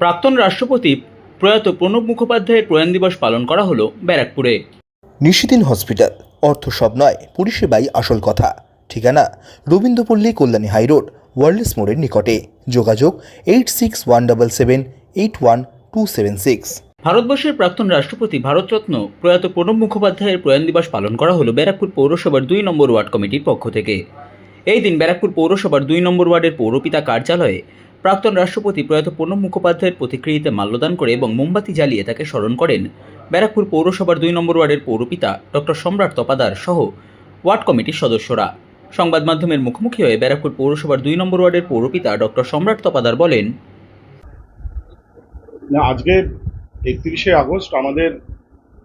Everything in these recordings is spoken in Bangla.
প্রাক্তন রাষ্ট্রপতি প্রয়াত প্রণব মুখোপাধ্যায়ের প্রয়াণ দিবস পালন করা হলো ব্যারাকপুরে। নিশিদিন হসপিটাল অর্থ সব নয় পরিষেবাই আসল কথা। ঠিকানা রবীন্দ্রপল্লী কল্যাণী হাইরোড ওয়ার্ল্ডস মোড়ের নিকটে। যোগাযোগ eight six one double seven eight one two seven six. ভারতবর্ষের প্রাক্তন রাষ্ট্রপতি ভারতরত্ন প্রয়াত প্রণব মুখোপাধ্যায়ের প্রয়াণ দিবস পালন করা হলো ব্যারাকপুর পৌরসভার দুই নম্বর ওয়ার্ড কমিটির পক্ষ থেকে। এই দিন ব্যারাকপুর পৌরসভার দুই নম্বর ওয়ার্ডের পৌরপিতা কার্যালয়ে প্রাক্তন রাষ্ট্রপতি প্রয়াত প্রণব মুখোপাধ্যায়ের প্রতিকৃতিতে মাল্যদান করে এবং মোমবাতি জ্বালিয়ে তাকে স্মরণ করেন। ব্যারাকপুর পৌরসভার দুই নম্বর ওয়ার্ডের পৌরপিতা ডক্টর সম্রাট তপাদার সহ ওয়ার্ড কমিটির সদস্যরা। সংবাদ মাধ্যমের মুখোমুখি হয়ে ব্যারাকপুর পৌরসভার দুই নম্বর ওয়ার্ডের পৌরপিতা ডক্টর সম্রাট তপাদার বলেন আজকে একত্রিশে আগস্ট আমাদের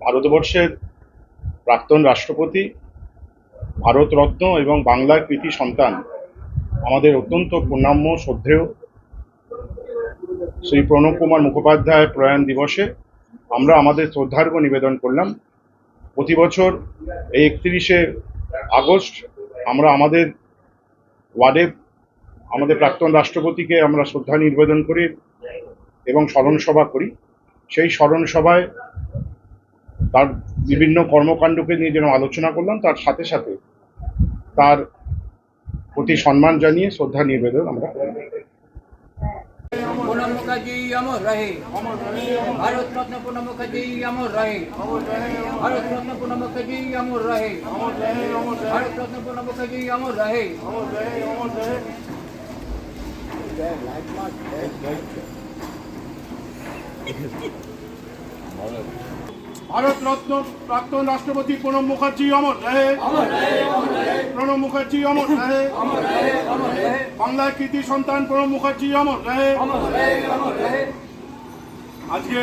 ভারতবর্ষের প্রাক্তন রাষ্ট্রপতি, ভারতরত্ন এবং বাংলার কৃতি সন্তান, আমাদের অত্যন্ত প্রণাম্য, শ্রদ্ধেয় শ্রী প্রণব কুমার মুখোপাধ্যায় প্রয়াণ দিবসে আমরা আমাদের শ্রদ্ধার্ঘ্য নিবেদন করলাম প্রতি বছর এই একত্রিশে আগস্ট আমরা আমাদের ওয়ার্ডে আমাদের প্রাক্তন রাষ্ট্রপতিকে আমরা শ্রদ্ধা নিবেদন করি এবং স্মরণ সভা করি সেই স্মরণ সভায় তার বিভিন্ন কর্মকাণ্ডকে নিয়ে যেন আলোচনা করলাম, তার সাথে সাথে তার প্রতি সম্মান জানিয়ে শ্রদ্ধা নিবেদন আমরা। প্রণব মুখার্জি অমর রহে ভারত রত্ন প্রণব মুখার্জি অমর রহে ভারত রত্ন প্রণব মুখার্জি অমর রহে ভারত রত্ন প্রণব মুখার্জি অমর রহে ভারত রত্ন প্রাক্তন রাষ্ট্রপতি প্রণব মুখার্জি, অমর রহে প্রণব মুখার্জি, অমর রহে বাংলার কৃতি সন্তান প্রণব মুখার্জি, অমর রহে আজকে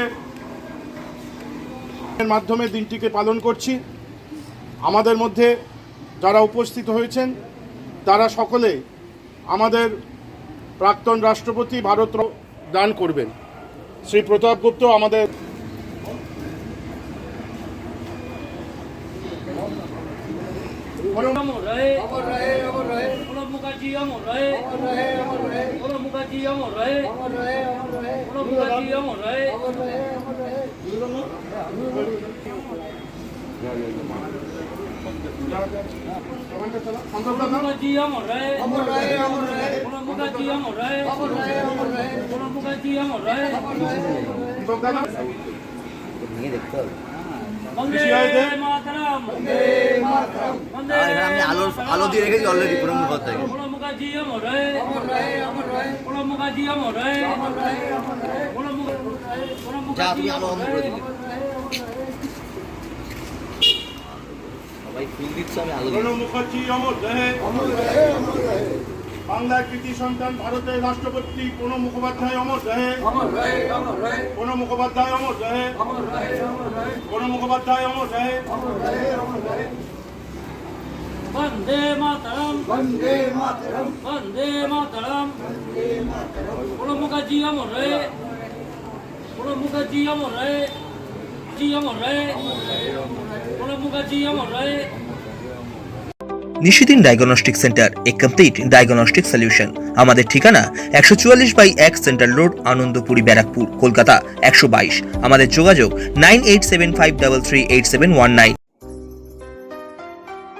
মাধ্যমে দিনটিকে পালন করছি। আমাদের মধ্যে যারা উপস্থিত হয়েছেন, তারা সকলে আমাদের প্রাক্তন রাষ্ট্রপতি ভারত দান করবেন। শ্রী প্রতাপ গুপ্ত আমাদের অমর রহে অমর রহে অমর রহে প্রণব মুখার্জি অমর রহে অমর রহে অমর রহে প্রণব মুখার্জি অমর রহে অমর রহে অমর রহে প্রণব মুখার্জি অমর রহে অমর রহে অমর রহে মুখার্জি অমর রহে অমর রহে অমর রহে প্রণব মুখার্জি অমর রহে অমর রহে অমর রহে প্রণব মুখার্জি অমর রহে রহে বন্দে মাতরম বন্দে মাতরম বন্দে আমি আলো দিয়ে রেখেছি অলরেডি প্রণব মুখোপাধ্যায়কে প্রণব মুখার্জি অমর রহে অমর রহে অমর রহে প্রণব মুখার্জি অমর রহে অমর অমর রহে প্রণব মুখার্জি প্রণব যা তুমি আলো করে দিলে বাংলার কৃতি সন্তান ভারতের রাষ্ট্রপতি প্রণব মুখোপাধ্যায় অমর রহে প্রণব মুখোপাধ্যায় অমর রহে প্রণব মুখোপাধ্যায় অমর রহে বন্দে মাতরম বন্দে মাতরম বন্দে মাতরম প্রণব মুখার্জি অমর রহে প্রণব মুখার্জি অমর রহে জি অমর রহে প্রণব মুখার্জি অমর রহে Nishidin diagnostic centre a complete diagnostic solution আমাদের ঠিকানা একশো চুয়াল্লিশ বাই এক সেন্ট্রাল রোড আনন্দপুরি ব্যারাকপুর কলকাতা একশো বাইশ। আমাদের যোগাযোগ nine eight seven five double three eight seven one nine.